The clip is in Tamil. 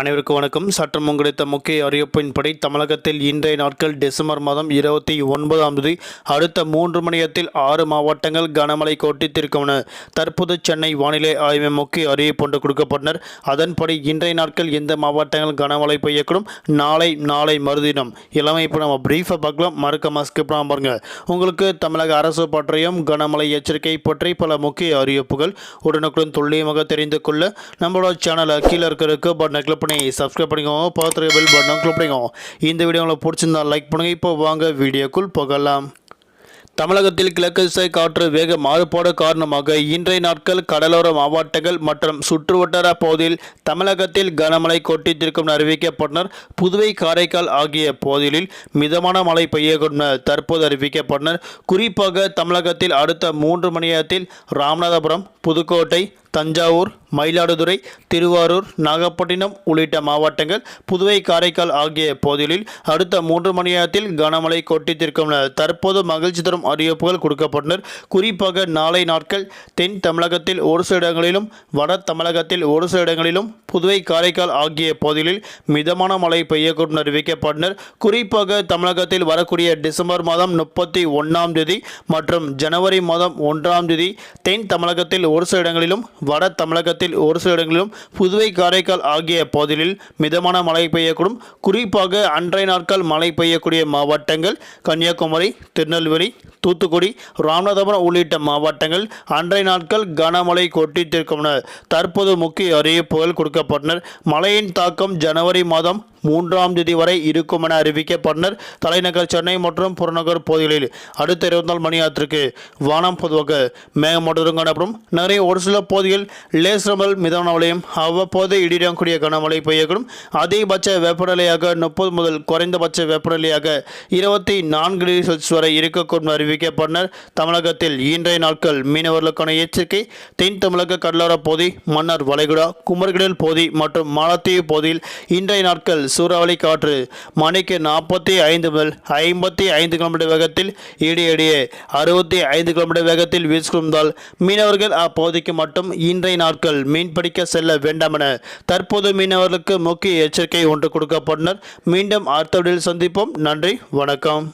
அனைவருக்கும் வணக்கம். சற்றம் கிடைத்த முக்கிய அறிவிப்பின்படி தமிழகத்தில் இன்றைய நாட்கள் டிசம்பர் மாதம் இருபத்தி ஒன்பதாம் தேதி அடுத்த மூன்று மணியத்தில் ஆறு மாவட்டங்கள் கனமழை கொட்டித்திருக்கும் என தற்போது சென்னை வானிலை ஆய்வு முக்கிய அறிவிப்பு ஒன்று கொடுக்கப்பட்டனர். அதன்படி இன்றைய நாட்கள் எந்த மாவட்டங்கள் கனமழை பெய்யக்கூடும்? நாளை நாளை மறுதினம். இளமை இப்போ நம்ம பிரீஃபாக பார்க்கலாம். மறக்காம ஸ்கிப் பாருங்க. உங்களுக்கு தமிழக அரசு பற்றியும் கனமழை எச்சரிக்கை பற்றி பல முக்கிய அறிவிப்புகள் உடனுக்குடன் துல்லியமாக தெரிந்து கொள்ள நம்மளோட சேனலை கீழே இருக்கிறதுக்கு பட்டனை கிளிக் பண்ணி சப்ஸ்கிரைப் பண்ணிக்கோங்க பார்த்துருக்க பெல் பட்டனும் கிளிக் பண்ணிக்கோங்க இந்த வீடியோ உங்களுக்கு பிடிச்சிருந்தா லைக் பண்ணுங்கள் இப்போ வாங்க வீடியோக்குள் போகலாம். தமிழகத்தில் கிழக்கு திசை காற்று வேக மாறுபாடு காரணமாக இன்றைய நாட்கள் கடலோர மாவட்டங்கள் மற்றும் சுற்றுவட்டார பகுதியில் தமிழகத்தில் கனமழை கொட்டித்திருக்கும் அறிவிக்கப்பட்டனர். புதுவை காரைக்கால் ஆகிய பகுதிகளில் மிதமான மழை பெய்யக்கூடும் தற்போது அறிவிக்கப்பட்டனர். குறிப்பாக தமிழகத்தில் அடுத்த மூன்று மணி நேரத்தில் ராமநாதபுரம் புதுக்கோட்டை தஞ்சாவூர் மயிலாடுதுறை திருவாரூர் நாகப்பட்டினம் உள்ளிட்ட மாவட்டங்கள் புதுவை காரைக்கால் ஆகிய பகுதிகளில் அடுத்த மூன்று மணி நேரத்தில் கனமழை கொட்டித்திருக்கும் தற்போது மகிழ்ச்சி தரும் அறிவிப்புகள் கொடுக்கப்பட்டனர். குறிப்பாக நாளை நாட்கள் தென் தமிழகத்தில் ஒரு சில இடங்களிலும் வட தமிழகத்தில் ஒரு சில இடங்களிலும் புதுவை காரைக்கால் ஆகிய பகுதிகளில் மிதமான மழை பெய்யக்கூடும் என அறிவிக்கப்பட்டனர். குறிப்பாக தமிழகத்தில் வரக்கூடிய டிசம்பர் மாதம் முப்பத்தி ஒன்றாம் தேதி மற்றும் ஜனவரி மாதம் ஒன்றாம் தேதி தென் தமிழகத்தில் ஒரு சில இடங்களிலும் வட தமிழகத்தில் ஒரு சில இடங்களிலும் புதுவை காரைக்கால் ஆகிய பகுதிகளில் மிதமான மழை பெய்யக்கூடும். குறிப்பாக அன்றைய நாட்கள் மழை பெய்யக்கூடிய மாவட்டங்கள் கன்னியாகுமரி திருநெல்வேலி தூத்துக்குடி ராமநாதபுரம் உள்ளிட்ட மாவட்டங்கள் அன்றைய நாட்கள் கனமழை கொட்டித்திருக்கும் தற்போது முக்கிய அறிவிப்புகள் கொடுக்கப்பட்டனர் மழையின் தாக்கம் ஜனவரி மாதம் மூன்றாம் தேதி வரை இருக்கும் என அறிவிக்கப்பட்டனர். தலைநகர் சென்னை மற்றும் புறநகர் பகுதிகளில் அடுத்த இருபத்தி நாலு மணி நேரத்திற்கு வானம் பொதுவாக மேகமூட்டத்துடன் காணப்படும். நிறைய ஒரு சில பகுதிகள் லேசரமல் மிதமான மழையும் அவ்வப்போது இடிடக்கூடிய கனமழை பெய்யக்கூடும். அதிகபட்ச வெப்பநிலையாக முப்பது முதல் குறைந்தபட்ச வெப்பநிலையாக இருபத்தி நான்கு டிகிரி செல்சியஸ் வரை இருக்கக்கூடும் என அறிவிக்கப்பட்டனர். தமிழகத்தில் இன்றைய நாட்கள் மீனவர்களுக்கான எச்சரிக்கை. தென் தமிழக கடலோர பகுதி மன்னர் வளைகுடா குமரிகடல் பகுதி மற்றும் மாலத்தீவு பகுதியில் இன்றைய நாட்கள் சூறாவளி காற்று மணிக்கு நாற்பத்தி ஐந்து முதல் ஐம்பத்தி ஐந்து கிலோமீட்டர் வேகத்தில் இடையிடையே அறுபத்தி ஐந்து கிலோமீட்டர் வேகத்தில் வீசிக்கொண்டால் மீனவர்கள் அப்பகுதிக்கு மட்டும் இன்றைய நாட்கள் மீன்பிடிக்க செல்ல வேண்டாம் என தற்போது மீனவர்களுக்கு முக்கிய எச்சரிக்கை ஒன்று கொடுக்கப்பட்டனர். மீண்டும் அடுத்த சந்திப்போம். நன்றி. வணக்கம்.